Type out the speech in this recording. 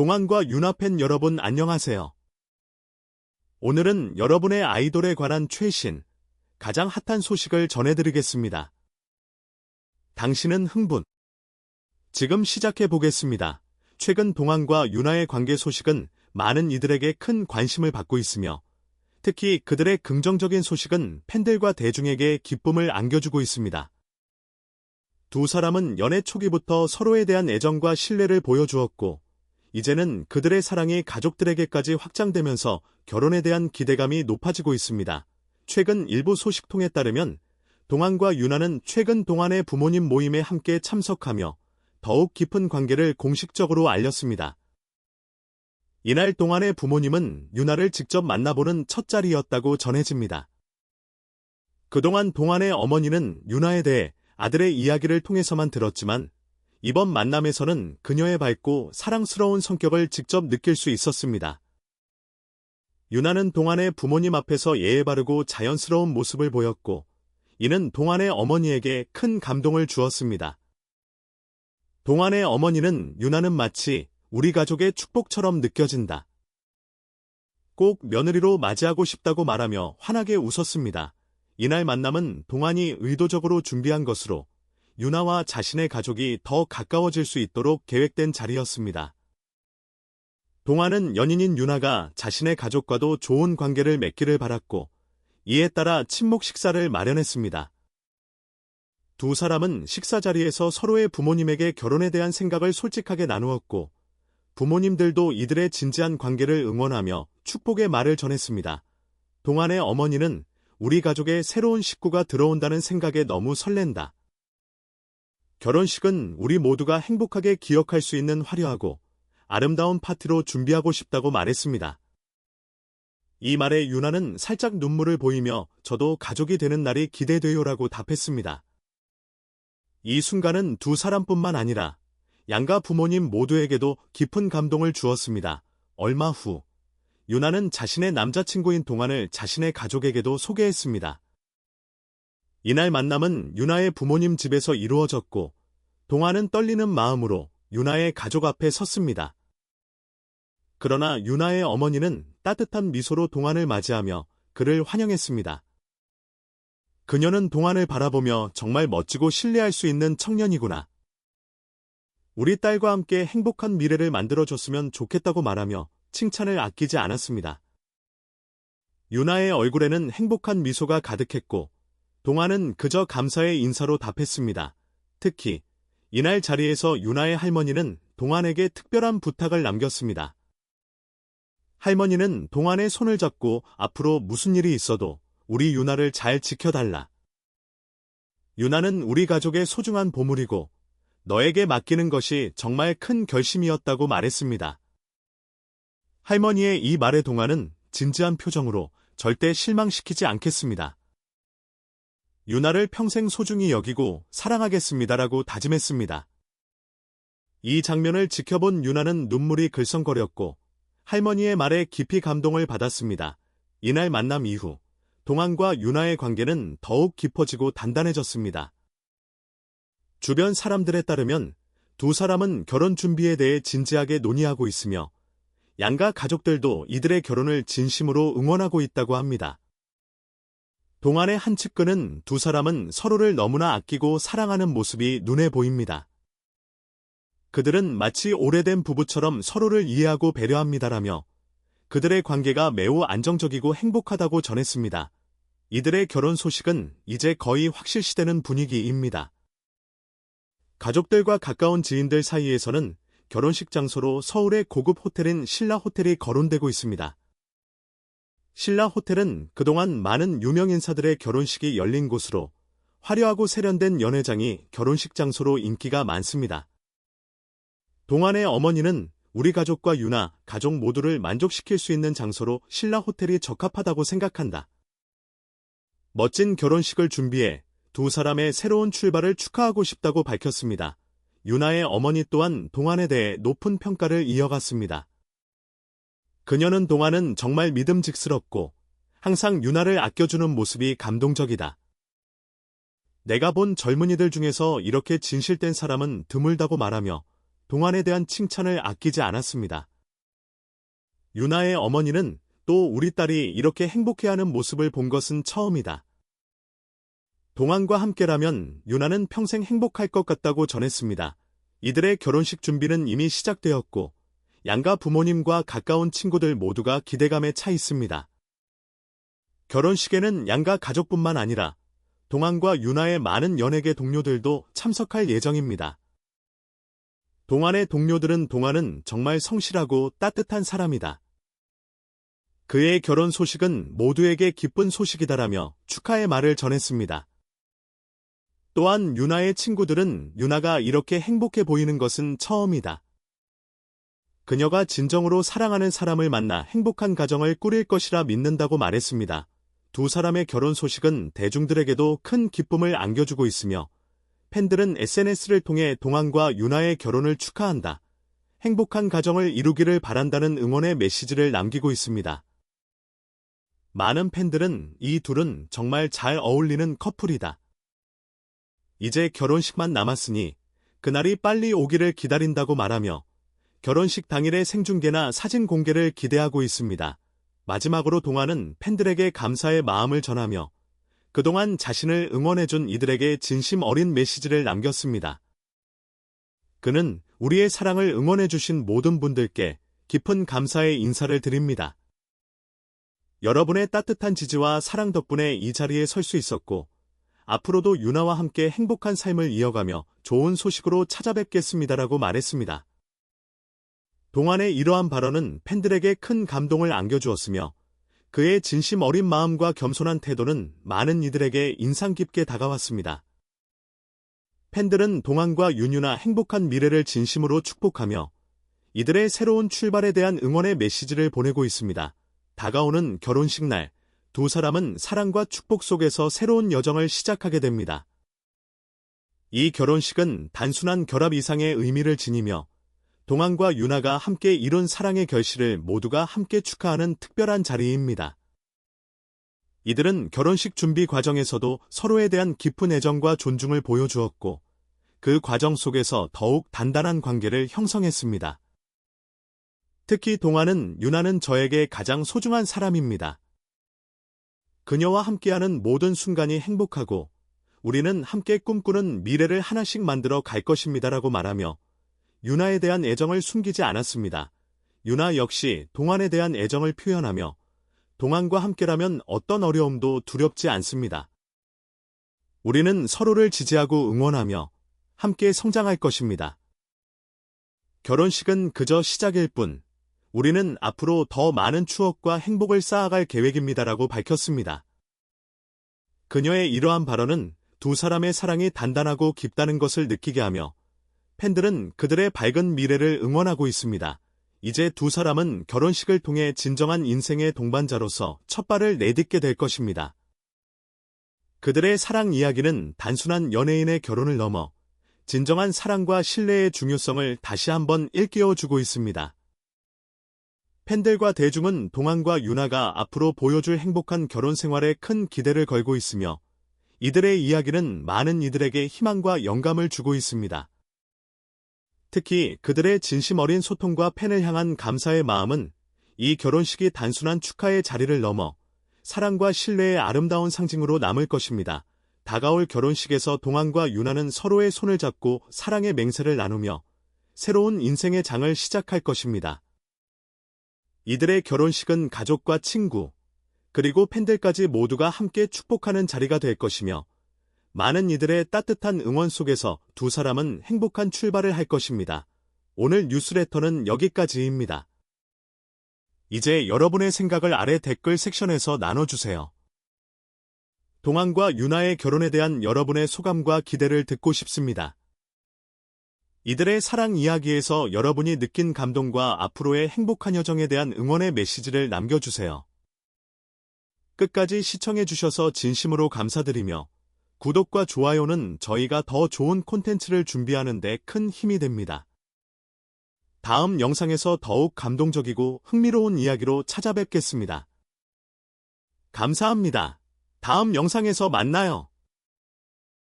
동안과 윤아팬 여러분 안녕하세요. 오늘은 여러분의 아이돌에 관한 최신, 가장 핫한 소식을 전해드리겠습니다. 당신은 흥분. 지금 시작해 보겠습니다. 최근 동안과 윤아의 관계 소식은 많은 이들에게 큰 관심을 받고 있으며 특히 그들의 긍정적인 소식은 팬들과 대중에게 기쁨을 안겨주고 있습니다. 두 사람은 연애 초기부터 서로에 대한 애정과 신뢰를 보여주었고 이제는 그들의 사랑이 가족들에게까지 확장되면서 결혼에 대한 기대감이 높아지고 있습니다. 최근 일부 소식통에 따르면 동안과 윤아는 최근 동안의 부모님 모임에 함께 참석하며 더욱 깊은 관계를 공식적으로 알렸습니다. 이날 동안의 부모님은 윤아를 직접 만나보는 첫 자리였다고 전해집니다. 그동안 동안의 어머니는 윤아에 대해 아들의 이야기를 통해서만 들었지만 이번 만남에서는 그녀의 밝고 사랑스러운 성격을 직접 느낄 수 있었습니다. 유나는 동안의 부모님 앞에서 예의 바르고 자연스러운 모습을 보였고, 이는 동안의 어머니에게 큰 감동을 주었습니다. 동안의 어머니는 유나는 마치 우리 가족의 축복처럼 느껴진다. 꼭 며느리로 맞이하고 싶다고 말하며 환하게 웃었습니다. 이날 만남은 동안이 의도적으로 준비한 것으로 유나와 자신의 가족이 더 가까워질 수 있도록 계획된 자리였습니다. 동아는 연인인 유나가 자신의 가족과도 좋은 관계를 맺기를 바랐고 이에 따라 친목 식사를 마련했습니다. 두 사람은 식사 자리에서 서로의 부모님에게 결혼에 대한 생각을 솔직하게 나누었고 부모님들도 이들의 진지한 관계를 응원하며 축복의 말을 전했습니다. 동안의 어머니는 우리 가족에 새로운 식구가 들어온다는 생각에 너무 설렌다. 결혼식은 우리 모두가 행복하게 기억할 수 있는 화려하고 아름다운 파티로 준비하고 싶다고 말했습니다. 이 말에 유나는 살짝 눈물을 보이며 저도 가족이 되는 날이 기대돼요라고 답했습니다. 이 순간은 두 사람뿐만 아니라 양가 부모님 모두에게도 깊은 감동을 주었습니다. 얼마 후 유나는 자신의 남자친구인 동안을 자신의 가족에게도 소개했습니다. 이날 만남은 유나의 부모님 집에서 이루어졌고 동아는 떨리는 마음으로 유나의 가족 앞에 섰습니다. 그러나 유나의 어머니는 따뜻한 미소로 동안을 맞이하며 그를 환영했습니다. 그녀는 동안을 바라보며 정말 멋지고 신뢰할 수 있는 청년이구나. 우리 딸과 함께 행복한 미래를 만들어줬으면 좋겠다고 말하며 칭찬을 아끼지 않았습니다. 유나의 얼굴에는 행복한 미소가 가득했고 동아는 그저 감사의 인사로 답했습니다. 특히 이날 자리에서 유나의 할머니는 동안에게 특별한 부탁을 남겼습니다. 할머니는 동안의 손을 잡고 앞으로 무슨 일이 있어도 우리 유나를 잘 지켜달라. 유나는 우리 가족의 소중한 보물이고 너에게 맡기는 것이 정말 큰 결심이었다고 말했습니다. 할머니의 이 말에 동안은 진지한 표정으로 절대 실망시키지 않겠습니다. 유나를 평생 소중히 여기고 사랑하겠습니다라고 다짐했습니다. 이 장면을 지켜본 유나는 눈물이 글썽거렸고 할머니의 말에 깊이 감동을 받았습니다. 이날 만남 이후 동안과 유나의 관계는 더욱 깊어지고 단단해졌습니다. 주변 사람들에 따르면 두 사람은 결혼 준비에 대해 진지하게 논의하고 있으며 양가 가족들도 이들의 결혼을 진심으로 응원하고 있다고 합니다. 동안의 한 측근은 두 사람은 서로를 너무나 아끼고 사랑하는 모습이 눈에 보입니다. 그들은 마치 오래된 부부처럼 서로를 이해하고 배려합니다라며 그들의 관계가 매우 안정적이고 행복하다고 전했습니다. 이들의 결혼 소식은 이제 거의 확실시되는 분위기입니다. 가족들과 가까운 지인들 사이에서는 결혼식 장소로 서울의 고급 호텔인 신라 호텔이 거론되고 있습니다. 신라 호텔은 그동안 많은 유명 인사들의 결혼식이 열린 곳으로 화려하고 세련된 연회장이 결혼식 장소로 인기가 많습니다. 동안의 어머니는 우리 가족과 유나, 가족 모두를 만족시킬 수 있는 장소로 신라 호텔이 적합하다고 생각한다. 멋진 결혼식을 준비해 두 사람의 새로운 출발을 축하하고 싶다고 밝혔습니다. 유나의 어머니 또한 동안에 대해 높은 평가를 이어갔습니다. 그녀는 동안은 정말 믿음직스럽고 항상 유나를 아껴주는 모습이 감동적이다. 내가 본 젊은이들 중에서 이렇게 진실된 사람은 드물다고 말하며 동안에 대한 칭찬을 아끼지 않았습니다. 유나의 어머니는 또 우리 딸이 이렇게 행복해하는 모습을 본 것은 처음이다. 동안과 함께라면 유나는 평생 행복할 것 같다고 전했습니다. 이들의 결혼식 준비는 이미 시작되었고 양가 부모님과 가까운 친구들 모두가 기대감에 차 있습니다. 결혼식에는 양가 가족뿐만 아니라 동안과 유나의 많은 연예계 동료들도 참석할 예정입니다. 동안의 동료들은 동안은 정말 성실하고 따뜻한 사람이다. 그의 결혼 소식은 모두에게 기쁜 소식이다라며 축하의 말을 전했습니다. 또한 유나의 친구들은 유나가 이렇게 행복해 보이는 것은 처음이다. 그녀가 진정으로 사랑하는 사람을 만나 행복한 가정을 꾸릴 것이라 믿는다고 말했습니다. 두 사람의 결혼 소식은 대중들에게도 큰 기쁨을 안겨주고 있으며 팬들은 SNS를 통해 동안과 유나의 결혼을 축하한다. 행복한 가정을 이루기를 바란다는 응원의 메시지를 남기고 있습니다. 많은 팬들은 이 둘은 정말 잘 어울리는 커플이다. 이제 결혼식만 남았으니 그날이 빨리 오기를 기다린다고 말하며 결혼식 당일의 생중계나 사진 공개를 기대하고 있습니다. 마지막으로 동화는 팬들에게 감사의 마음을 전하며 그동안 자신을 응원해준 이들에게 진심 어린 메시지를 남겼습니다. 그는 우리의 사랑을 응원해주신 모든 분들께 깊은 감사의 인사를 드립니다. 여러분의 따뜻한 지지와 사랑 덕분에 이 자리에 설 수 있었고, 앞으로도 유나와 함께 행복한 삶을 이어가며 좋은 소식으로 찾아뵙겠습니다라고 말했습니다. 동안의 이러한 발언은 팬들에게 큰 감동을 안겨주었으며 그의 진심 어린 마음과 겸손한 태도는 많은 이들에게 인상 깊게 다가왔습니다. 팬들은 동안과 윤유나 행복한 미래를 진심으로 축복하며 이들의 새로운 출발에 대한 응원의 메시지를 보내고 있습니다. 다가오는 결혼식 날, 두 사람은 사랑과 축복 속에서 새로운 여정을 시작하게 됩니다. 이 결혼식은 단순한 결합 이상의 의미를 지니며 동안과 유나가 함께 이룬 사랑의 결실을 모두가 함께 축하하는 특별한 자리입니다. 이들은 결혼식 준비 과정에서도 서로에 대한 깊은 애정과 존중을 보여주었고, 그 과정 속에서 더욱 단단한 관계를 형성했습니다. 특히 동안은 유나는 저에게 가장 소중한 사람입니다. 그녀와 함께하는 모든 순간이 행복하고, 우리는 함께 꿈꾸는 미래를 하나씩 만들어 갈 것입니다라고 말하며 유나에 대한 애정을 숨기지 않았습니다. 유나 역시 동안에 대한 애정을 표현하며 동안과 함께라면 어떤 어려움도 두렵지 않습니다. 우리는 서로를 지지하고 응원하며 함께 성장할 것입니다. 결혼식은 그저 시작일 뿐, 우리는 앞으로 더 많은 추억과 행복을 쌓아갈 계획입니다라고 밝혔습니다. 그녀의 이러한 발언은 두 사람의 사랑이 단단하고 깊다는 것을 느끼게 하며 팬들은 그들의 밝은 미래를 응원하고 있습니다. 이제 두 사람은 결혼식을 통해 진정한 인생의 동반자로서 첫 발을 내딛게 될 것입니다. 그들의 사랑 이야기는 단순한 연예인의 결혼을 넘어 진정한 사랑과 신뢰의 중요성을 다시 한번 일깨워주고 있습니다. 팬들과 대중은 동안과 유나가 앞으로 보여줄 행복한 결혼 생활에 큰 기대를 걸고 있으며 이들의 이야기는 많은 이들에게 희망과 영감을 주고 있습니다. 특히 그들의 진심 어린 소통과 팬을 향한 감사의 마음은 이 결혼식이 단순한 축하의 자리를 넘어 사랑과 신뢰의 아름다운 상징으로 남을 것입니다. 다가올 결혼식에서 동안과 유나는 서로의 손을 잡고 사랑의 맹세를 나누며 새로운 인생의 장을 시작할 것입니다. 이들의 결혼식은 가족과 친구, 그리고 팬들까지 모두가 함께 축복하는 자리가 될 것이며 많은 이들의 따뜻한 응원 속에서 두 사람은 행복한 출발을 할 것입니다. 오늘 뉴스레터는 여기까지입니다. 이제 여러분의 생각을 아래 댓글 섹션에서 나눠주세요. 동안과 유나의 결혼에 대한 여러분의 소감과 기대를 듣고 싶습니다. 이들의 사랑 이야기에서 여러분이 느낀 감동과 앞으로의 행복한 여정에 대한 응원의 메시지를 남겨주세요. 끝까지 시청해주셔서 진심으로 감사드리며 구독과 좋아요는 저희가 더 좋은 콘텐츠를 준비하는 데 큰 힘이 됩니다. 다음 영상에서 더욱 감동적이고 흥미로운 이야기로 찾아뵙겠습니다. 감사합니다. 다음 영상에서 만나요.